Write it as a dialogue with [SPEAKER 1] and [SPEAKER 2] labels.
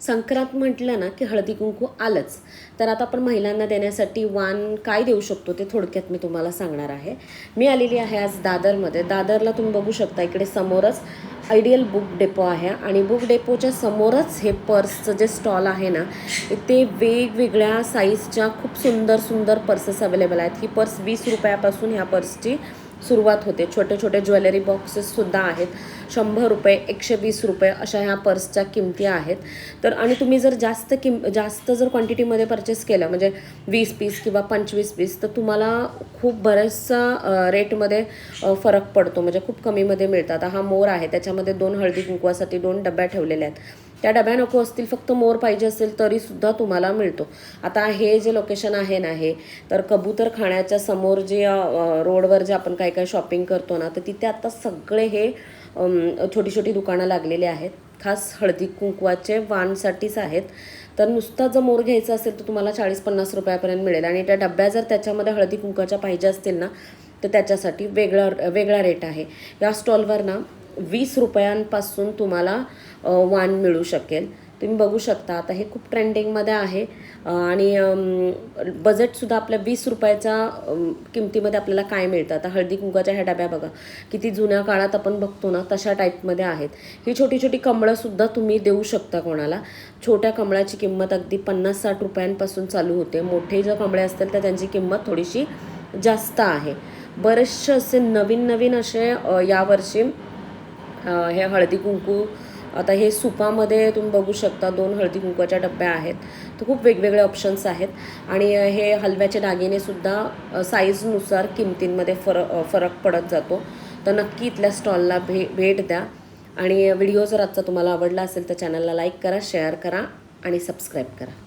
[SPEAKER 1] संक्रांत म्हटलं ना की हळदी कुंकू आलंच. तर आता आपण महिलांना देण्यासाठी वान काय देऊ शकतो ते थोडक्यात मी तुम्हाला सांगणार आहे. मी आलेली आहे आज दादरमध्ये. दादरला तुम्ही बघू शकता इकडे समोरच आयडियल बुक डेपो आहे आणि बुक डेपोच्या समोरच हे पर्सचं जे स्टॉल आहे ना ते वेगवेगळ्या साईजच्या खूप सुंदर सुंदर पर्सेस अवेलेबल आहेत. ही पर्स वीस रुपयापासून ह्या पर्सची सुरुवात होते. छोटे छोटे ज्वेलरी बॉक्सेससुद्धा आहेत. शंभर रुपये एकशे वीस रुपये अशा ह्या पर्सच्या किमती आहेत. तर आणि तुम्ही जर जास्त किम जास्त जर क्वांटिटीमध्ये परचेस केलं म्हणजे वीस पीस किंवा पंचवीस पीस तर तुम्हाला खूप बऱ्याचसा रेटमध्ये फरक पडतो. म्हणजे खूप कमीमध्ये मिळतात. हा मोर आहे. त्याच्यामध्ये दोन हळदी कुंकवासाठी दोन डब्या ठेवलेल्या आहेत. त्या डब्या नको असतील फक्त मोर पाहिजे असेल तरीसुद्धा तुम्हाला मिळतो. आता हे जे लोकेशन आहे ना हे तर कबूतर खाण्याच्या समोर जे रोडवर जे आपण काय काय शॉपिंग करतो ना तर तिथे आता सगळे हे छोटी छोटी दुकानं लागलेली आहेत. खास हळदी कुंकवाचे वाणसाठीच आहेत. तर नुसता जर मोर घ्यायचा असेल तर तुम्हाला चाळीस पन्नास रुपयापर्यंत मिळेल. आणि त्या डब्या जर त्याच्यामध्ये हळदी कुंकवाच्या पाहिजे असतील ना तर त्याच्यासाठी वेगळा वेगळा रेट आहे. या स्टॉलवर ना वीस रुपयांपासून तुम्हाला वाण मिळू शकेल. तुम्ही बघू शकता आता हे खूप ट्रेंडिंगमध्ये आहे. आणि बजेटसुद्धा आपल्या वीस रुपयाच्या किमतीमध्ये आपल्याला काय मिळतं? आता हळदी कुंकाच्या ह्या डब्या बघा. किती जुन्या काळात आपण बघतो ना तशा टाईपमध्ये आहेत. ही छोटी छोटी कमळंसुद्धा तुम्ही देऊ शकता कोणाला. छोट्या कमळाची किंमत अगदी पन्नास साठ रुपयांपासून चालू होते. मोठे जर कमळे असतील तर त्यांची किंमत थोडीशी जास्त आहे. बरेचसे असे नवीन नवीन असे यावर्षी हे हळदी कुंकू आता हे सुपामध्ये तुम्ही बघू शकता दोन हळदी कुंकवाच्या डब्या आहेत. तर खूप वेगवेगळे ऑप्शन्स आहेत. आणि हे हलव्याचे दागिनेसुद्धा साईजनुसार किमतींमध्ये फरक फरक पडत जातो. तर नक्की इथल्या स्टॉलला भे भेट द्या. आणि व्हिडिओ जर आजचा तुम्हाला आवडला असेल तर चॅनलला लाईक करा शेअर करा आणि सबस्क्राईब करा.